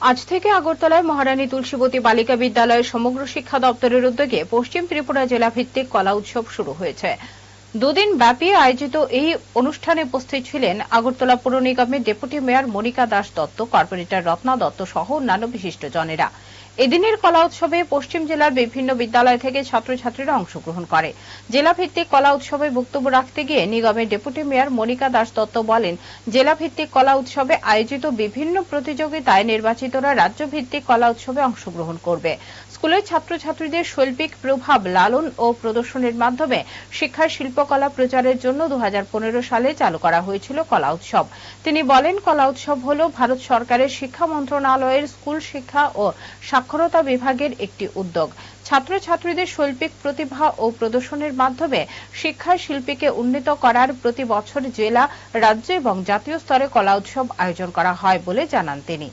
আজ থেকে আগরতলায় মহারানী তুলসীবতী বালিকা বিদ্যালয়ের সমগ্র শিক্ষা দপ্তরের উদ্যোগে পশ্চিম ত্রিপুরা জেলা ভিত্তিক কলা উৎসব শুরু হয়েছে। দুদিন ব্যাপী আয়োজিত এই অনুষ্ঠানে উপস্থিত ছিলেন আগরতলা পুর নিগমের deputy mayor Monika Das Datta, corporator Ratna Datta সহ অন্যান্য বিশিষ্টজনেরা। এদিনের কলা উৎসবে পশ্চিম জেলার বিভিন্ন বিদ্যালয় থেকে ছাত্রছাত্রীরা অংশগ্রহণ করে। জেলাভিত্তিক কলা উৎসবে বক্তব্য রাখতে গিয়ে নিগমের ডেপুটি মেয়র মনিকা দাস দত্ত বলেন, জেলাভিত্তিক কলা উৎসবে আয়োজিত বিভিন্ন প্রতিযোগিতায় নির্বাচিতরা রাজ্যভিত্তিক কলা উৎসবে অংশগ্রহণ করবে। স্কুলের ছাত্রছাত্রীদের শৈল্পিক প্রভাব লালন ও প্রদর্শনের মাধ্যমে শিক্ষার শিল্পকলা প্রচারের জন্য দু হাজার পনেরো সালে চালু করা হয়েছিল কলা উৎসব। তিনি বলেন, কলা উৎসব হল ভারত সরকারের শিক্ষা মন্ত্রণালয়ের স্কুল শিক্ষা ও সাক্ষরতা বিভাগের একটি উদ্যোগ। ছাত্রছাত্রীদের শৈল্পিক প্রতিভা ও প্রদর্শনের মাধ্যমে শিক্ষা শিল্পীকে উন্নীত করার প্রতি বছর জেলা, রাজ্য এবং জাতীয় স্তরে কলা উৎসব আয়োজন করা হয় বলে জানান তিনি।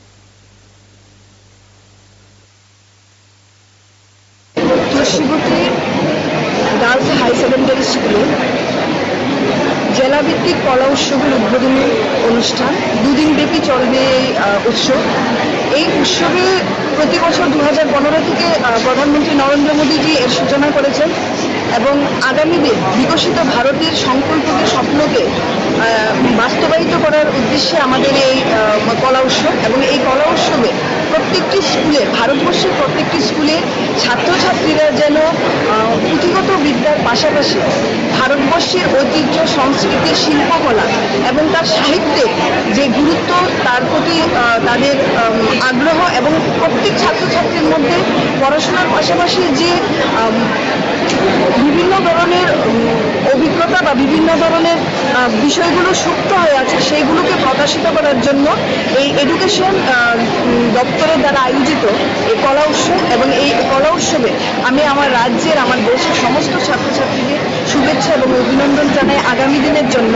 জেলাভিত্তিক কলা উৎসবের উদ্বোধনী অনুষ্ঠান। দুদিন ব্যাপী চলবে এই উৎসব। এই উৎসবে প্রতি বছর দু হাজার পনেরো থেকে প্রধানমন্ত্রী নরেন্দ্র মোদীজি এর সূচনা করেছেন এবং আগামী দিন বিকশিত ভারতের সংকল্পকে, স্বপ্নকে বাস্তবায়িত করার উদ্দেশ্যে আমাদের এই কলা উৎসব এবং এই কলা উৎসবে প্রত্যেকটি স্কুলে, ভারতবর্ষের প্রত্যেকটি স্কুলে ছাত্রছাত্রীরা যেন পুঁথিগত বিদ্যার পাশাপাশি ভারতবর্ষের ঐতিহ্য, সংস্কৃতি, শিল্পকলা এবং তার সাহিত্যে যে গুরুত্ব, তার প্রতি তাদের আগ্রহ এবং প্রত্যেক ছাত্রছাত্রীর মধ্যে পড়াশোনার পাশাপাশি যে বিভিন্ন ধরনের অভিজ্ঞতা বা বিভিন্ন ধরনের বিষয়গুলো সুপ্ত হয়ে আছে, সেইগুলোকে প্রকাশিত করার জন্য এই এডুকেশন দপ্তরের দ্বারা আয়োজিত এই কলা উৎসব এবং এই কলা উৎসবে আমি আমার রাজ্যের, আমার দেশের সমস্ত ছাত্রছাত্রীদের শুভেচ্ছা এবং অভিনন্দন জানাই আগামী দিনের জন্য।